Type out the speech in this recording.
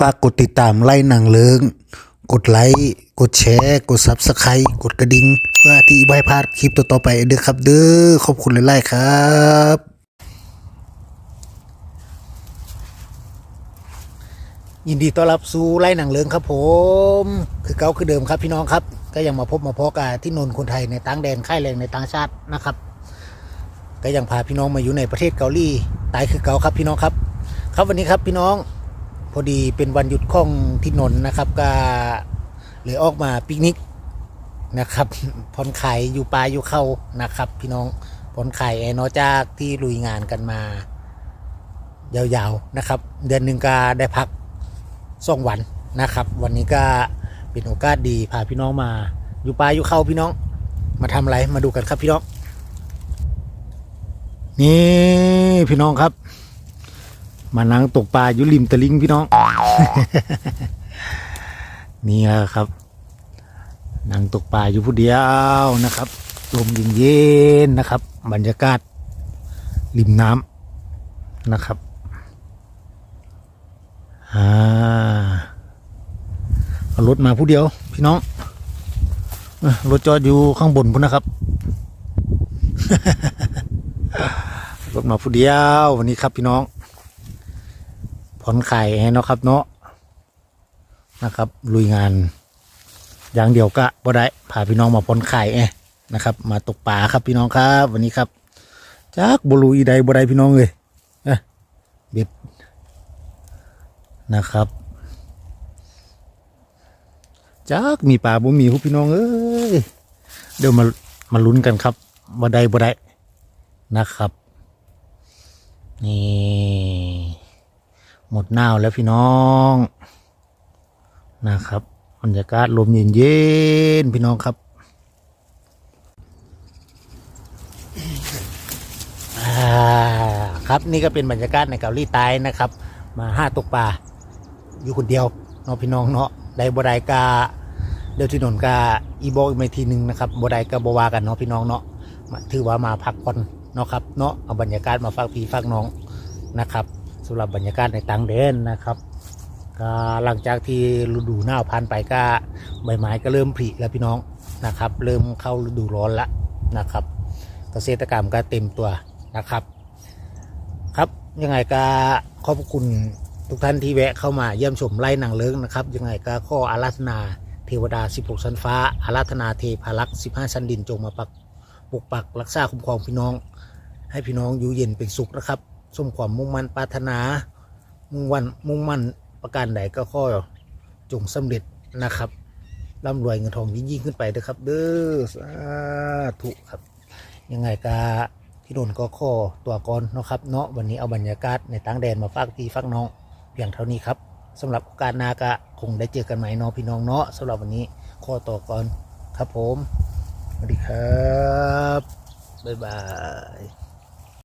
ฝากกดติดตามไล่หนังเลิง กดไลค์กดแชร์ กดซับสไครต์กดกระดิ่งเพื่อที่ไม่พลาดคลิปต่อๆไปเด้อครับ เด้อขอบคุณหลายๆครับยินดีต้อนรับสู่ไล่หนังเลิงครับผม คือเก่าคือเดิมครับพี่น้องครับ ก็ยังมาพบมาพบกันที่นนท์คนไทยในต่างแดนค่ายแรงในต่างชาตินะครับ ก็ยังพาพี่น้องมาอยู่ในประเทศเกาหลีตายคือเก่าครับพี่น้องครับ ครับวันนี้ครับพี่น้อง พอดีเป็นวันหยุดของที่นนนะครับ ก็เลยออกมาปิกนิกนะครับผ่อนคลายอยู่ป่าอยู่เขานะครับ พี่น้องผ่อนคลายแอนอกจากที่ลุยงานกันมา ยาวๆนะครับ เดือนหนึ่งก็ได้พักสองวันนะครับ วันนี้ก็เป็นโอกาสดีพาพี่น้องมาอยู่ป่าอยู่เขาพี่น้อง มาทำอะไรมาดูกันครับพี่น้อง นี่พี่น้องครับ มานั่งตกปลาอยู่ริมตะลิงพี่น้อง นี่แหละครับ นั่งตกปลาอยู่ผู้เดียวนะครับลมเย็นๆนะครับ บรรยากาศริมน้ำนะครับอ่าเอารถมาผู้เดียว พี่น้องรถจอดอยู่ข้างบนพุ่นนะครับ รถมาผู้เดียววันนี้ครับพี่น้อง อนคลายให้เนาะครับเนาะนะครับ ลุยงาน อย่างเดียวก็บ่ได้พาพี่น้องมาผ่อนคลายเนะครับ มาตกปลาครับพี่น้องครับ วันนี้ครับจากบรูอีใดบ่ได้พี่น้องเลยเอ้ยเบ็ดนะครับจากมีปลาบ่มีครับพี่น้องเอ้ยเดี๋ยวมามาลุ้นกันครับบ่ได้บ่ได้นะครับนี่ หมดหนาวแล้วพี่น้องนะครับบรรยากาศลมเย็นๆพี่น้องครับครับนี่ก็เป็นบรรยากาศในเกาหลีใต้นะครับ มาห้าตกปลาอยู่คนเดียวเนาะพี่น้องเนาะได้บดายกาเดี๋ยวที่นนกาอีโบอีกไม่ทีหนึ่งนะครับบดายกาบวากันเนาะพี่น้องเนาะมาถือว่ามาพักผ่อนเนาะครับเนาะเอาบรรยากาศมาฝากพี่ฝากน้องนะครับ สำหรับบรรยากาศในต่างแดนนะครับก็หลังจากที่ฤดูหนาวผ่านไปก็ใบไม้ก็เริ่มผลิแล้วพี่น้องนะครับ เริ่มเข้าฤดูร้อนละนะครับ เกษตรกรรมก็เต็มตัวนะครับ ครับยังไงก็ขอบคุณทุกท่านที่แวะเข้ามาเยี่ยมชมไล่หนังเลิงนะครับ ยังไงก็ข้ออาราธนาเทวดา 16 ชั้นฟ้า อาราธนาเทพารักษ์15 ชั้นดินจงมาปักปกปักรักษาคุ้มครองพี่น้อง ให้พี่น้องอยู่เย็นเป็นสุขนะครับ สมความมุ่งมั่นปรารถนา มุ่งวันมุ่งมั่นประการใดก็ข้อจงสำเร็จนะครับร่ำรวยเงินทองยิ่งยิ่งขึ้นไปนะครับ เด้อสาธุครับ ยังไงก็พี่นนก็ข้อตัวก่อนนะครับเนาะวันนี้เอาบรรยากาศในต่างแดนมาฝากพี่ฝากน้องเพียงเท่านี้ครับสำหรับโอกาสนาก็คงได้เจอกันใหม่เนาะพี่น้องเนาะสำหรับวันนี้ข้อต่อก่อนครับผม สวัสดีครับ บ๊ายบาย